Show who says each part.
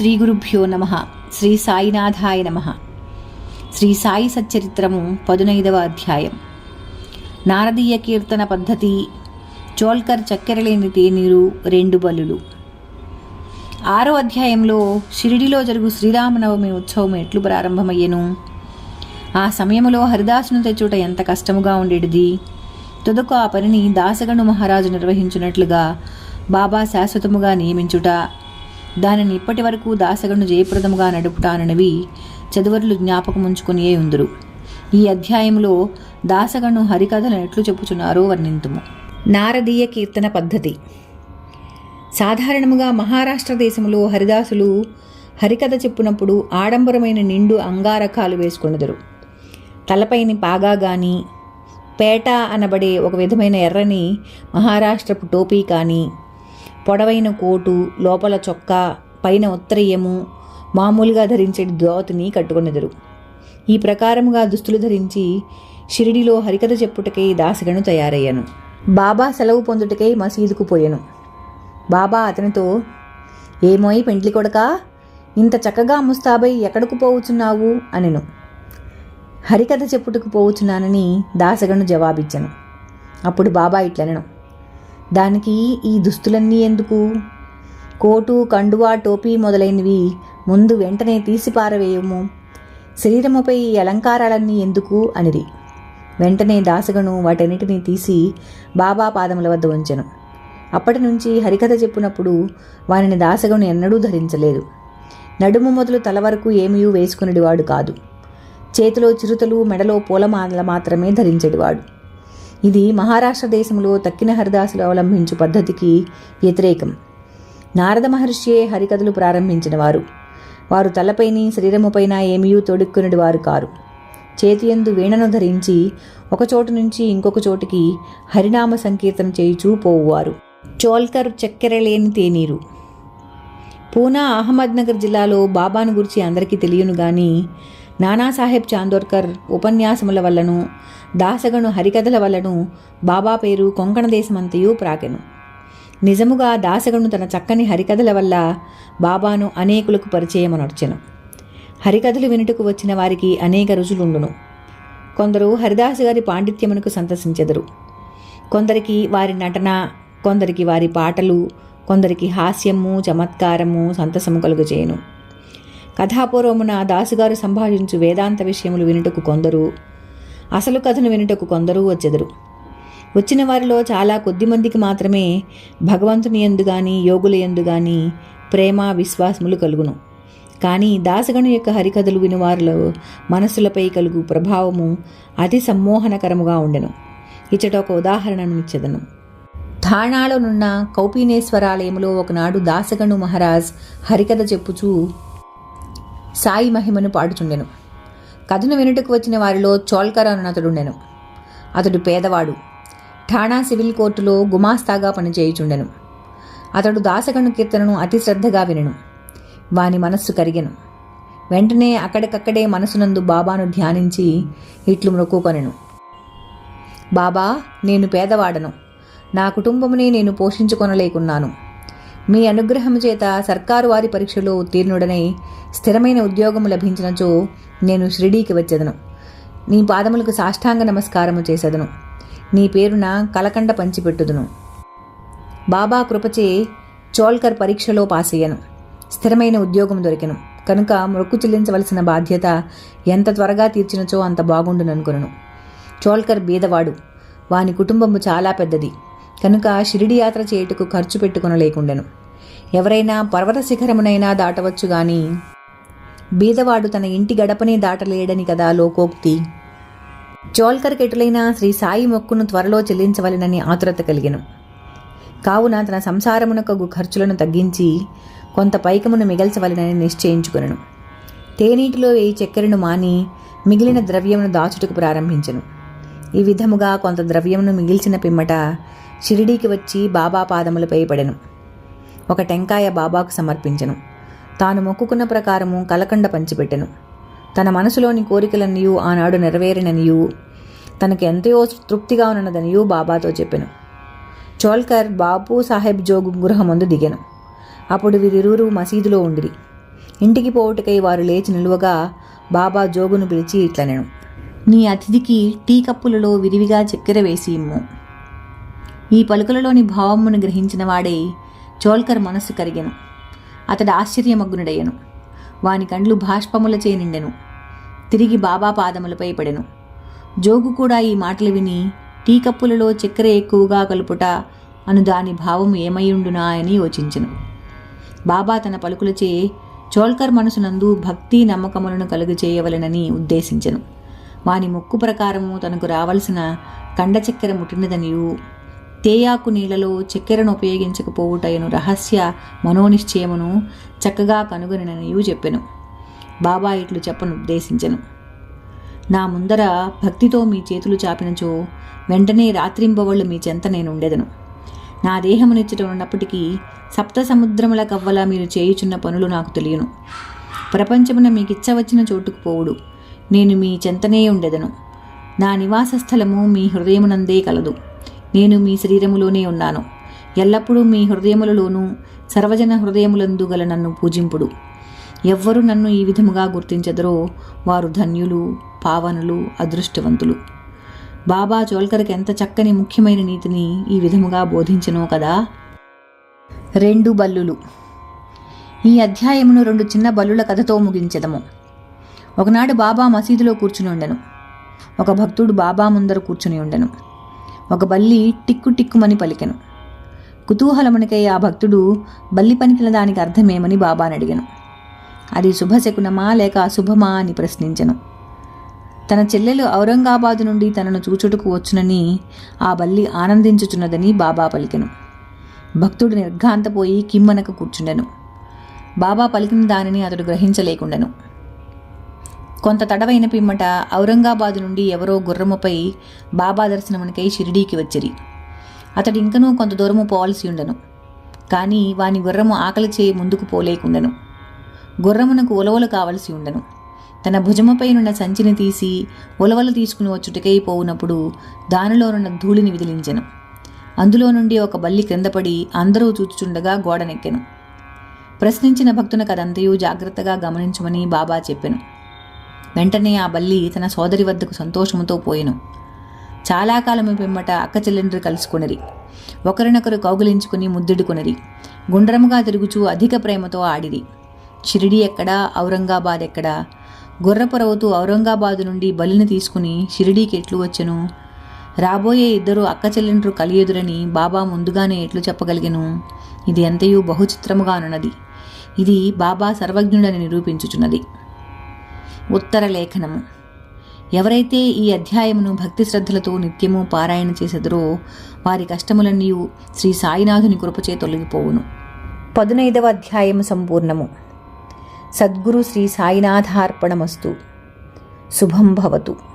Speaker 1: శ్రీ గురుభ్యో నమ. శ్రీ సాయినాథాయ నమ. శ్రీ సాయి సచ్చరిత్రము పదునైదవ అధ్యాయం. నారదీయ కీర్తన పద్ధతి చోల్కర్ చక్కెరలేని తేనీరు రెండు బలులు. ఆరో అధ్యాయంలో షిరిడిలో జరుగు శ్రీరామనవమి ఉత్సవం ఎట్లు ప్రారంభమయ్యను? ఆ సమయములో హరిదాసును తెచ్చుట ఎంత కష్టముగా ఉండేటిది? తుదకు ఆ పనిని దాసగణు మహారాజు నిర్వహించినట్లుగా బాబా శాశ్వతముగా నియమించుట దానిని ఇప్పటి వరకు దాసగను జయప్రదముగా నడుపుతాననివి చదువరులు జ్ఞాపకముంచుకునియే ఉందరు. ఈ అధ్యాయంలో దాసగను హరికథలను ఎట్లు చెప్పుచున్నారో వర్ణింతుము. నారదీయ కీర్తన పద్ధతి. సాధారణముగా మహారాష్ట్ర దేశంలో హరిదాసులు హరికథ చెప్పునప్పుడు ఆడంబరమైన నిండు అంగారకాలు వేసుకొనెదరు. తలపైని పాగా గాని పేట అనబడే ఒక విధమైన ఎర్రని మహారాష్ట్రపు టోపీ కానీ పొడవైన కోటు లోపల చొక్కా పైన ఉత్తరయము మామూలుగా ధరించే ధోతిని కట్టుకొనెదరు. ఈ ప్రకారముగా దుస్తులు ధరించి షిరిడిలో హరికథ చెప్పుటకై దాసగను తయారయ్యాను. బాబా సెలవు పొందుటకై మసీదుకు పోయాను. బాబా అతనితో ఏమోయి పెండ్లి కొడకా ఇంత చక్కగా ముస్తాబై ఎక్కడకు పోవుచున్నావు? అనెను. హరికథ చెప్పుటకు పోవుచున్నానని దాసగను జవాబిచ్చాను. అప్పుడు బాబా ఇట్లనెను. దానికి ఈ దుస్తులన్నీ ఎందుకు? కోటు కండువా టోపీ మొదలైనవి ముందు వెంటనే తీసి పారవేయము. శరీరముపై ఈ అలంకారాలన్నీ ఎందుకు అనిది వెంటనే దాసగను వాటన్నిటినీ తీసి బాబా పాదముల వద్ద ఉంచెను. అప్పటి నుంచి హరికథ చెప్పినప్పుడు వారిని దాసగను ఎన్నడూ ధరించలేదు. నడుము మొదలు తల వరకు ఏమీ వేసుకునేవాడు కాదు. చేతిలో చిరుతలు మెడలో పూలమాల మాత్రమే ధరించేవాడు ఇది మహారాష్ట్ర దేశంలో తక్కిన హరిదాసులు అవలంబించు పద్ధతికి వ్యతిరేకం. నారద మహర్షియే హరికథలు ప్రారంభించిన వారు. వారు తలపైని శరీరముపైన ఏమీ తొడుక్కునడి వారు కారు. చేతియందు వీణను ధరించి ఒకచోటు నుంచి ఇంకొక చోటికి హరినామ సంకీర్తన చేయుచూ పోవువారు. చోల్కర్ చక్కెర లేని తేనీరు. పూనా అహ్మద్నగర్ జిల్లాలో బాబాను గురించి అందరికీ తెలియను కానీ నానాసాహెబ్ చాందోర్కర్ ఉపన్యాసముల వల్లను దాసగను హరికథల వల్లను బాబా పేరు కొంకణ దేశమంతయు ప్రాకెను నిజముగా దాసగను తన చక్కని హరికథల వల్ల బాబాను అనేకులకు పరిచయమనొచ్చెను హరికథలు వినుటకు వచ్చిన వారికి అనేక రుచులుండును కొందరు హరిదాసు గారి పాండిత్యమునకు సంతసించెదరు. కొందరికి వారి నటన కొందరికి వారి పాటలు కొందరికి హాస్యము చమత్కారము సంతసము కలుగజేయను. కథాపూర్వమున దాసుగారు సంభాషించు వేదాంత విషయములు వినుటకు కొందరు అసలు కథను వినుటకు కొందరు వచ్చెదరు. వచ్చిన వారిలో చాలా కొద్ది మందికి మాత్రమే భగవంతుని ఎందు గాని యోగుల ఎందు గాని ప్రేమ విశ్వాసములు కలుగును. కానీ దాసగణు యొక్క హరికథలు వినివారిలో మనస్సులపై కలుగు ప్రభావము అతి సమ్మోహనకరముగా ఉండెను. ఇచ్చట ఒక ఉదాహరణను ఇచ్చెదను. థాణాలోనున్న కౌపీనేశ్వరాలయములో ఒకనాడు దాసగణు మహారాజ్ హరికథ చెప్పుచూ సాయి మహిమను పాడుచుండెను. కథను వినుటకు వచ్చిన వారిలో చోల్కర్ అన్నతడుండెను అతడు పేదవాడు. ఠాణా సివిల్ కోర్టులో గుమాస్తాగా పనిచేయుచుండెను. అతడు దాసగణు కీర్తనను అతి శ్రద్ధగా వినెను. వాని మనస్సు కరిగెను. వెంటనే అక్కడికక్కడే మనసునందు బాబాను ధ్యానించి ఇట్లు మొక్కుకొనెను. బాబా నేను పేదవాడను. నా కుటుంబమునే నేను పోషించుకొనలేకున్నాను. మీ అనుగ్రహము చేత సర్కారు వారి పరీక్షలో ఉత్తీర్ణుడనై స్థిరమైన ఉద్యోగము లభించినచో నేను షిరిడీకి వచ్చేదను. నీ పాదములకు సాష్టాంగ నమస్కారము చేసేదను. నీ పేరున కలకండ పంచిపెట్టుదును. బాబా కృపచే చోల్కర్ పరీక్షలో పాస్ అయ్యను స్థిరమైన ఉద్యోగం దొరికెను. కనుక మొక్కు చెల్లించవలసిన బాధ్యత ఎంత త్వరగా తీర్చినచో అంత బాగుండుననుకును చోల్కర్ బీదవాడు. వాని కుటుంబము చాలా పెద్దది. కనుక షిరిడి యాత్ర చేయుటకు ఖర్చు పెట్టుకొనలేకుండెను. ఎవరైనా పర్వత శిఖరమునైనా దాటవచ్చు గాని బీదవాడు తన ఇంటి గడపనే దాటలేడని కదా లోకోక్తి. చోల్కర్కెటులైన శ్రీ సాయి మొక్కును త్వరలో చెల్లించవలెనని ఆతురత కలిగిన. కావున తన సంసారమునకు ఖర్చులను తగ్గించి కొంత పైకమును మిగల్చవలెనని నిశ్చయించుకును తేనీటిలో వేయి చక్కెరను మాని మిగిలిన ద్రవ్యమును దాచుటకు ప్రారంభించెను. ఈ విధముగా కొంత ద్రవ్యమును మిగిల్చిన పిమ్మట షిరిడీకి వచ్చి బాబా పాదములపై పడెను. ఒక టెంకాయ బాబాకు సమర్పించను. తాను మొక్కుకున్న ప్రకారము కలకండ పంచిపెట్టెను. తన మనసులోని కోరికలన్నయూ ఆనాడు నెరవేరిననియూ తనకు ఎంతో తృప్తిగా ఉన్నదనియూ బాబాతో చెప్పెను. చోల్కర్ బాపు సాహెబ్ జోగు గృహమందు దిగెను. అప్పుడు వీరిరువురు మసీదులో ఉండిరి. ఇంటికి పోవుటకై వారు లేచి నిలువగా బాబా జోగును పిలిచి ఇట్లనెను. నీ అతిథికి టీ కప్పులలో విరివిగా చక్కెర వేసి ఇమ్ము ఈ పలుకలలోని భావమును గ్రహించిన వాడే చోల్కర్ మనస్సు కరిగెను. అతడు ఆశ్చర్యమగ్నుడయ్యను వాని కండ్లు భాష్పముల నిండెను. తిరిగి బాబా పాదములపై పడెను. జోగు కూడా ఈ మాటలు విని టీ కప్పులలో చక్కెర ఎక్కువగా కలుపుట అను దాని భావం ఏమయ్యుండునా అని యోచించెను. బాబా తన పలుకులచే చోల్కర్ మనసునందు భక్తి నమ్మకములను కలుగు చేయవలనని ఉద్దేశించెను. వాని మొక్కు ప్రకారము తనకు రావలసిన కండ చక్కెర ముట్టినదనియు తేయాకు నీళ్ళలో చక్కెరను ఉపయోగించకపోవుటయను రహస్య మనోనిశ్చయమును చక్కగా కనుగొనననియు చెప్పెను. బాబా ఇట్లు చెప్పను ఉద్దేశించను. నా ముందర భక్తితో మీ చేతులు చాపినచో వెంటనే రాత్రింబవళ్ళు మీ చెంత నేను ఉండెదను నా దేహమునిచ్చట ఉన్నప్పటికీ సప్త సముద్రముల కవ్వల మీరు చేయుచున్న పనులు నాకు తెలియను. ప్రపంచమున మీకిచ్చవచ్చిన చోటుకు పోవుడు. నేను మీ చెంతనే ఉండెదను. నా నివాస స్థలము మీ హృదయమునందే కలదు. నేను మీ శరీరములోనే ఉన్నాను. ఎల్లప్పుడూ మీ హృదయములలోనూ సర్వజన హృదయములందు గల నన్ను పూజింపుడు. ఎవ్వరు నన్ను ఈ విధముగా గుర్తించదరో వారు ధన్యులు పావనులు అదృష్టవంతులు. బాబా చోల్కర్కి ఎంత చక్కని ముఖ్యమైన నీతిని ఈ విధముగా బోధించను కదా? రెండు బల్లులు. ఈ అధ్యాయమును రెండు చిన్న బల్లుల కథతో ముగించదము. ఒకనాడు బాబా మసీదులో కూర్చుని ఉండెను. ఒక భక్తుడు బాబా ముందర కూర్చుని ఉండెను. ఒక బల్లి టిక్కు టిక్కుమని పలికెను. కుతూహలమునికై ఆ భక్తుడు బల్లి పనికిన దానికి అర్థమేమని బాబాని అడిగాను. అది శుభశకునమా లేక అశుభమా అని ప్రశ్నించెను. తన చెల్లెలు ఔరంగాబాదు నుండి తనను చూచుటకు వచ్చునని ఆ బల్లి ఆనందించుచున్నదని బాబా పలికెను. భక్తుడు నిర్ఘాంతపోయి కిమ్మనక కూర్చుండెను. బాబా పలికిన దానిని అతడు గ్రహించలేకుండెను. కొంత తడవైన పిమ్మట ఔరంగాబాదు నుండి ఎవరో గుర్రముపై బాబా దర్శనమునికై షిరిడీకి వచ్చిరి. అతడు ఇంకనూ కొంత దూరము పోవాల్సి ఉండెను. కానీ వాని గుర్రము ఆకలి చేయి ముందుకు పోలేకుండెను. గుర్రమునకు ఉలవలు కావలసి ఉండెను. తన భుజముపైనున్న సంచిని తీసి ఉలవలు తీసుకుని వచ్చుటకై పోవునప్పుడు దానిలోనున్న ధూళిని విదిలించెను. అందులో నుండి ఒక బల్లి క్రిందపడి అందరూ చూచుచుండగా గోడనెక్కెను. ప్రశ్నించిన భక్తునకు అదంతయు జాగ్రత్తగా గమనించమని బాబా చెప్పెను. వెంటనే ఆ బల్లి తన సోదరి వద్దకు సంతోషముతో పోయెను. చాలా కాలము పిమ్మట అక్క చెల్లెండ్రు కలుసుకొనిరి. ఒకరినొకరు కౌగులించుకుని ముద్దుడుకొనిరి గుండ్రముగా తిరుగుచూ అధిక ప్రేమతో ఆడిరి. షిరిడి ఎక్కడా? ఔరంగాబాద్ ఎక్కడా? గుర్రపురవుతూ ఔరంగాబాదు నుండి బలిని తీసుకుని షిరిడీకి ఎట్లు వచ్చెను? రాబోయే ఇద్దరు అక్క చెల్లెండ్రు కలియెదురని బాబా ముందుగానే ఎట్లు చెప్పగలిగెను? ఇది ఎంతయూ బహుచిత్రముగానున్నది ఇది బాబా సర్వజ్ఞుడని నిరూపించుచున్నది. ఉత్తర లేఖనము. ఎవరైతే ఈ అధ్యాయమును భక్తి శ్రద్ధలతో నిత్యము పారాయణ చేసెదరో వారి కష్టములన్నీ శ్రీ సాయినాథుని కృపచే తొలగిపోవును. పదునైదవ అధ్యాయము సంపూర్ణము. సద్గురు శ్రీ సాయినాథార్పణమస్తు. శుభం భవతు.